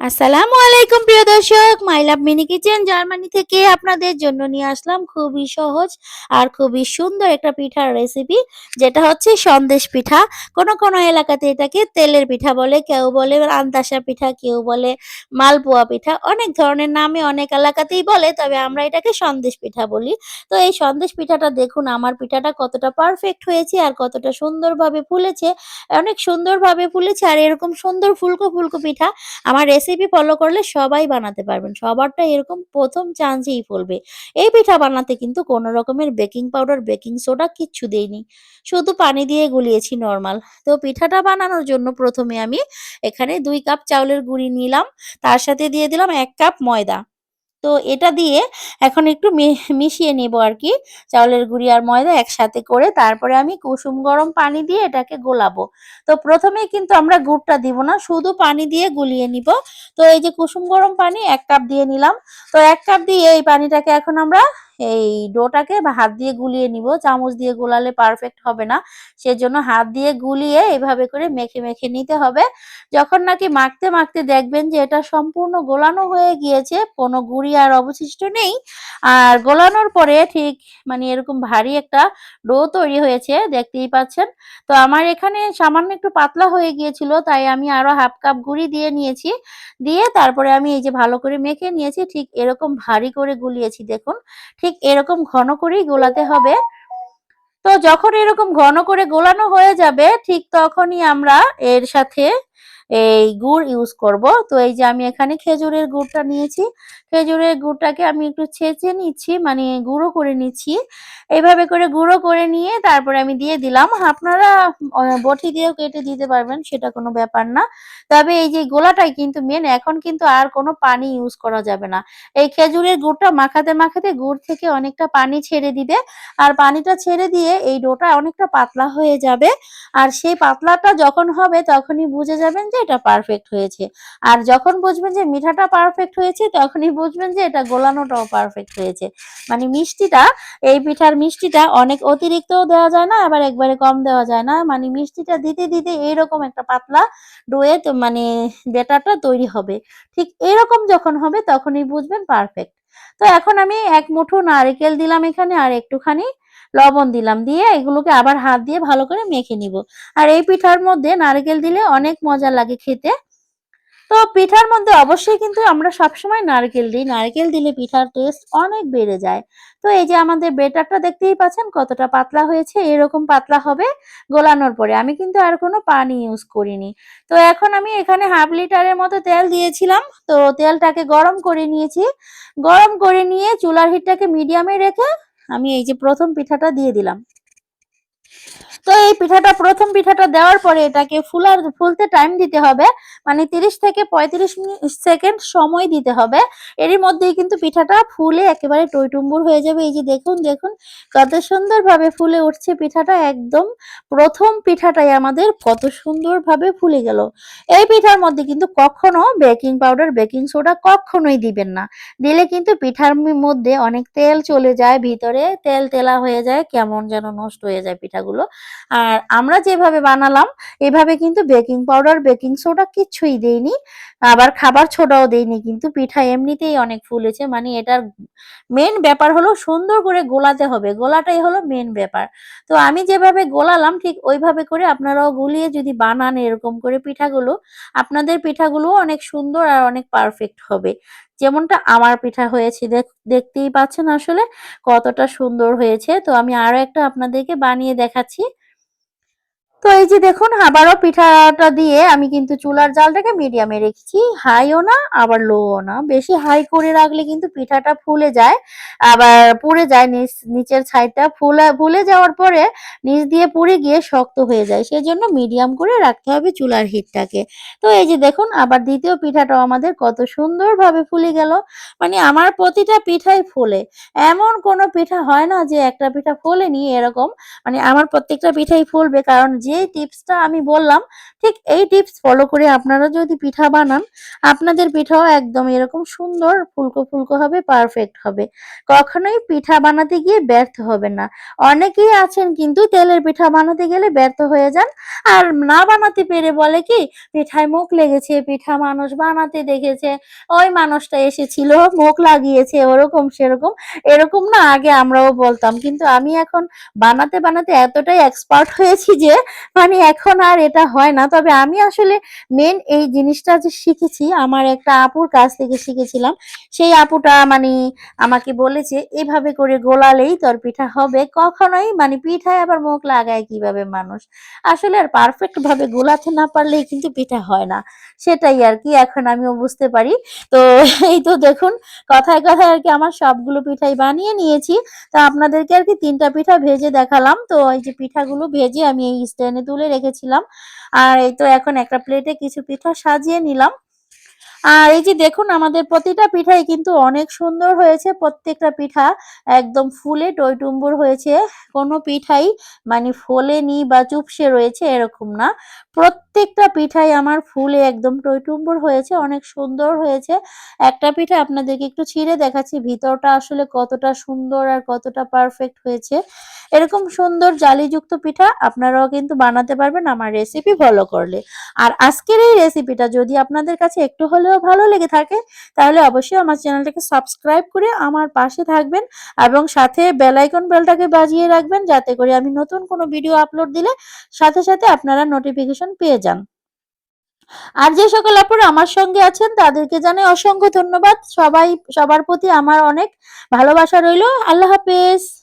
আসসালামু আলাইকুম প্রিয় দর্শক my love mini kitchen Germany থেকে আপনাদের জন্য নিয়ে আসলাম খুবই সহজ আর খুবই সুন্দর একটা পিঠার রেসিপি যেটা হচ্ছে সন্দেশ পিঠা। কোন কোন এলাকাতে এটাকে তেলের পিঠা বলে, কেউ বলে আন্তাসা পিঠা, কেউ বলে মালপোয়া পিঠা, অনেক ধরনের নামে অনেক এলাকাতেই বলে, তবে আমরা এটাকে সন্দেশ পিঠা বলি। তো এই সন্দেশ পিঠাটা দেখুন, আমার পিঠাটা কতটা পারফেক্ট হয়েছে আর কতটা সুন্দরভাবে ফুলেছে। অনেক সুন্দরভাবে ফুলেছে আর এরকম সুন্দর ফুলকো ফুলকো পিঠা। আমার রেসিপি ফলো করলে সবাই বানাতে পারবেন। সবারটা এরকম প্রথম চান্সেই ফলবে। এই পিঠা বানাতে কিন্তু কোনো রকমের বেকিং পাউডার বেকিং সোডা কিচ্ছু দেইনি। শুধু পানি দিয়ে গুলিয়েছি নর্মাল তো পিঠাটা বানানোর জন্য প্রথমে আমি এখানে দুই কাপ চাউলের গুঁড়ি নিলাম। তার সাথে দিয়ে দিলাম এক কাপ ময়দা। তো এটা দিয়ে এখন একটু মিশিয়ে নেব আর কি চাউলের গুঁড়ি আর ময়দা একসাথে করে তারপরে আমি কুসুম গরম পানি দিয়ে এটাকে গোলাবো। তো প্রথমে কিন্তু আমরা গুড়টা দিব না, শুধু পানি দিয়ে গুলিয়ে নিব। তো এই যে কুসুম গরম পানি এক কাপ দিয়ে নিলাম। তো এক কাপ দিয়ে এই পানিটাকে এখন আমরা এই ডোটাকে হাত দিয়ে গুলিয়ে নিব। চামচ দিয়ে গোলালে পারফেক্ট হবে না। সেজন্য হাত দিয়ে গুলিয়ে এভাবে করে মেখে মেখে নিতে হবে। যখন নাকি মাখতে মাখতে দেখবেন যে এটা সম্পূর্ণ গোলানো হয়ে গিয়েছে, কোনো গুড়ি আর অবশিষ্ট নেই। আর গোলানোর পরে ঠিক মানে এরকম ভারী একটা ডো তৈরি হয়েছে, দেখতেই পাচ্ছেন। তো আমার এখানে সামান্য একটু পাতলা হয়ে গিয়েছিল, তাই আমি আরও হাফ কাপ গুঁড়ি দিয়ে নিয়েছি। দিয়ে তারপরে আমি এই যে ভালো করে মেখে নিয়েছি, ঠিক এরকম ভারী করে গুলিয়েছি, দেখুন। ঠিক এরকম ঘন করেই গোলাতে হবে। তো যখন এরকম ঘন করে গোলানো হয়ে যাবে, ঠিক তখনই আমরা এর সাথে এই গুড় ইউজ করব। তো এই যে আমি এখানে খেজুরের গুড়টা নিয়েছি। খেজুরের গুড়টাকে আমি একটু ছেঁচে নিচ্ছি মানে গুঁড়ো করে নিচ্ছি। এইভাবে করে গুঁড়ো করে নিয়ে তারপরে আমি দিয়ে দিলাম। আপনারা বটি দিয়েও কেটে দিতে পারবেন, সেটা কোনো ব্যাপার না। তবে এই যে গোলাটাই কিন্তু মেন এখন কিন্তু আর কোনো পানি ইউজ করা যাবে না। এই খেজুরের গুড়টা মাখাতে মাখাতে গুড় থেকে অনেকটা পানি ছেড়ে দিবে। আর পানিটা ছেড়ে দিয়ে এই ডোটা অনেকটা পাতলা হয়ে যাবে। আর সেই পাতলাটা যখন হবে তখনই বুঝে যাবেন যে এটা পারফেক্ট হয়েছে। আর যখন বুঝবেন যে মিঠাটা পারফেক্ট হয়েছে, তখনই বুঝবেন যে এটা গোলানোটাও পারফেক্ট হয়েছে। মানে মিষ্টিটা, এই পিঠার মিষ্টিটা অনেক অতিরিক্তও দেওয়া যায় না, আবার একবারে কম দেওয়া যায় না। মানে মিষ্টিটা দিতে দিতে এইরকম একটা পাতলা ডোয়ে মানে বেটারটা তৈরি হবে। ঠিক এরকম যখন হবে, তখনই বুঝবেন পারফেক্ট তো এখন আমি এক মুঠো নারিকেল দিলাম এখানে আর একটুখানি লবণ দিলাম দিয়ে এগুলোকে আবার হাত দিয়ে ভালো করে মেখে নিব। আর এই পিঠার মধ্যে নারকেল দিলে অনেক মজা লাগে খেতে। তো পিঠার মধ্যে অবশ্যই কিন্তু আমরা সবসময় নারকেল দিই। নারকেল দিলে পিঠার টেস্ট অনেক বেড়ে যায়। তো এই যে আমাদের বেটারটা দেখতেই পাচ্ছেন কতটা পাতলা হয়েছে, এরকম পাতলা হবে গোলানোর পরে। আমি কিন্তু আর কোনো পানি ইউজ করিনি। তো এখন আমি এখানে হাফ লিটারের মতো তেল দিয়েছিলাম। তো তেলটাকে গরম করে নিয়েছি। গরম করে নিয়ে চুলার হিটটাকে মিডিয়ামে রেখে আমি এই যে প্রথম পিঠাটা দিয়ে দিলাম। তো এই পিঠাটা, প্রথম পিঠাটা দেওয়ার পরে এটাকে ফুলার, ফুলতে টাইম দিতে হবে। মানে তিরিশ থেকে পঁয়ত্রিশ মিনিট সেকেন্ড সময় দিতে হবে। এরই মধ্যেই কিন্তু পিঠাটা ফুলে একেবারে টইটুম্বুর হয়ে যাবে। এই যে দেখুন দেখুন কত সুন্দরভাবে ফুলে উঠছে পিঠাটা। একদম প্রথম পিঠাটাই আমাদের কত সুন্দরভাবে ফুলে গেল। এই পিঠার মধ্যে কিন্তু কখনো বেকিং পাউডার বেকিং সোডা কখনোই দিবেন না। দিলে কিন্তু পিঠার মধ্যে অনেক তেল চলে যায়, ভিতরে তেল তেলা হয়ে যায়, কেমন যেন নষ্ট হয়ে যায় পিঠাগুলো। আর আমরা যেভাবে বানালাম, এভাবে কিন্তু বেকিং পাউডার, বেকিং সোডা কিছুই দেইনি। আবার খাবার ছোটাও দেইনি, কিন্তু পিঠা এমনিতেই অনেক ফুলেছে। মানে এটার মেন ব্যাপার হলো সুন্দর করে গোলাতে হবে। গোলাটাই হলো মেন ব্যাপার। তো আমি যেভাবে গোলালাম, ঠিক ওইভাবে করে আপনারাও গুলিয়ে যদি বানান এরকম করে পিঠাগুলো, আপনাদের পিঠাগুলো অনেক সুন্দর আর অনেক পারফেক্ট হবে। যেমনটা আমার পিঠা হয়েছে দেখতেই পাচ্ছেন আসলে কতটা সুন্দর হয়েছে। তো আমি আরও একটা আপনাদেরকে বানিয়ে দেখাচ্ছি। তো এই যে দেখুন, আবারও পিঠাটা দিয়ে আমি কিন্তু চুলার জালটাকে মিডিয়ামে রেখেছি। হাইও না, আবার লোও না। বেশি হাই করে রাখলে কিন্তু পিঠাটা ফুলে যায়। আবার পুড়ে যায় নিচ, নিচের সাইডটা ফুলে ফুলে যাওয়ার পরে নিচ দিয়ে পুড়ে গিয়ে শক্ত হয়ে যায়। সেজন্য মিডিয়াম করে রাখতে হবে চুলার হিটটাকে তো এই যে দেখুন, আবার দ্বিতীয় পিঠাটাও আমাদের কত সুন্দরভাবে ফুলে গেল। মানে আমার প্রতিটা পিঠাই ফুলে। এমন কোনো পিঠা হয় না যে একটা পিঠা ফুলে নিয়ে এরকম। মানে আমার প্রত্যেকটা পিঠাই ফুলবে কারণ যে যে টিপসটা আমি বললাম, ঠিক এই টিপস ফলো করে আপনারা যদি পিঠা বানান, আপনাদের পিঠাও একদম এরকম সুন্দর ফুলকো ফুলকো হবে পারফেক্ট হবে। কখনোই পিঠা বানাতে গিয়ে ব্যর্থ হবে না। অনেকেই আছেন কিন্তু তেলের পিঠা বানাতে গেলে ব্যর্থ হয়ে যান। আর না বানাতে পেরে বলে কি, পিঠায় মুখ লেগেছে, পিঠা মানুষ বানাতে দেখেছে, ওই মানুষটা এসেছিল, মুখ লাগিয়েছে, ওরকম সেরকম। এরকম না, আগে আমরাও বলতাম। কিন্তু আমি এখন বানাতে বানাতে এতটাই এক্সপার্ট হয়েছি যে মানে এখন আর এটা হয় না। তবে আমি আসলে মেন এই জিনিসটা যে শিখেছি, আমার একটা আপুর কাছ থেকে শিখেছিলাম। সেই আপুটা মানে আমাকে বলেছে, এভাবে করে গোলালেই তোর পিঠা হবে। কখনোই মানে পিঠায় আবার মুখ লাগায় কীভাবে মানুষ? আসলে আর পারফেক্ট ভাবে গোলাতে না পারলেই কিন্তু পিঠা হয় না। সেটাই আর কি, এখন আমিও বুঝতে পারি। তো এই তো দেখুন, কথায় কথায় আর কি আমার সবগুলো পিঠাই বানিয়ে নিয়েছি। তো আপনাদেরকে আর কি তিনটা পিঠা ভেজে দেখালাম। তো এই যে পিঠাগুলো ভেজে আমি এই স্ট্যান্ডে তুলে রেখেছিলাম। আর এই তো এখন একটা প্লেটে কিছু পিঠা সাজিয়ে নিলাম। আর এই যে দেখুন, আমাদের প্রতিটা পিঠাই কিন্তু অনেক সুন্দর হয়েছে। প্রত্যেকটা পিঠা একদম ফুলে টইটুম্বুর হয়েছে। কোনো পিঠাই মানে ফোলেনি বা চুপসে রয়েছে এরকম না। প্রত্যেকটা পিঠাই আমার ফুলে একদম টইটুম্বুর হয়েছে, অনেক সুন্দর হয়েছে। একটা পিঠা আপনাদেরকে একটু ছিঁড়ে দেখাচ্ছি, ভিতরটা আসলে কতটা সুন্দর আর কতটা পারফেক্ট হয়েছে। এরকম সুন্দর জালিযুক্ত পিঠা আপনারাও কিন্তু বানাতে পারবেন আমার রেসিপি ফলো করলে। আর আজকের এই রেসিপিটা যদি আপনাদের কাছে একটু হলেও ভালো লেগে থাকে, তাহলে অবশ্যই আমার চ্যানেলটাকে সাবস্ক্রাইব করে আমার পাশে থাকবেন এবং সাথে বেলাইকন বেলটাকে বাজিয়ে রাখবেন, যাতে করে আমি নতুন কোনো ভিডিও আপলোড দিলে সাথে সাথে আপনারা নোটিফিকেশন পেয়ে যান। আর যে সকল আপুরা আমার সঙ্গে আছেন, তাদেরকে জানাই অসংখ্য ধন্যবাদ। সবাই, সবার প্রতি আমার অনেক ভালোবাসা রইল। আল্লাহ হাফেজ।